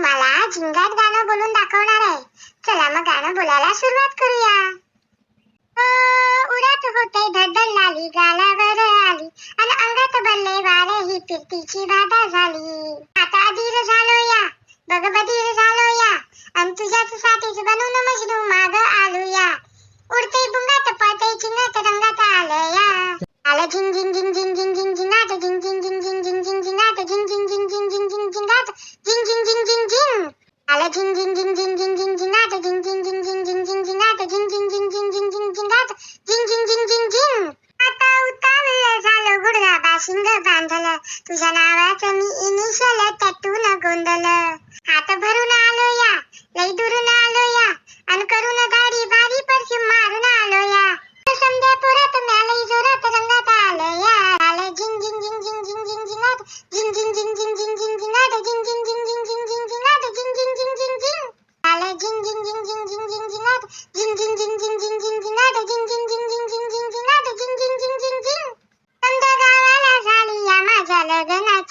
तुम्हाला झिंगाट गाणं बोलून दाखवणार आहे. चला मग गाणं बोलायला सुरुवात करूया. उडत होते गालावर आली. आणि अंगात बनले वारे ही फिरतीची बाधा झाली. आता अधीर झालो या बगबधीर झालो या आणि तुझ्याच साठीच बनून मजनू माग सुंदर बांधलं. तुझ्या नावाचं मी इनिशियल टॅटू न गोंधळ हात भरून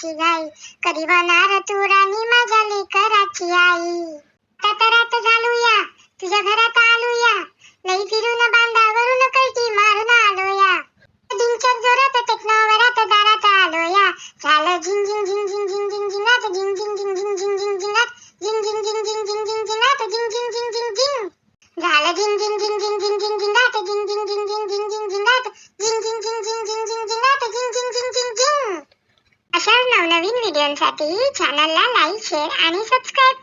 કરાચી ગઈ કરી વનાર તુરાની મજા લે કરાચી अशाच नवनवीन व्हिडिओंसाठी चॅनलला लाईक शेअर आणि सबस्क्राईब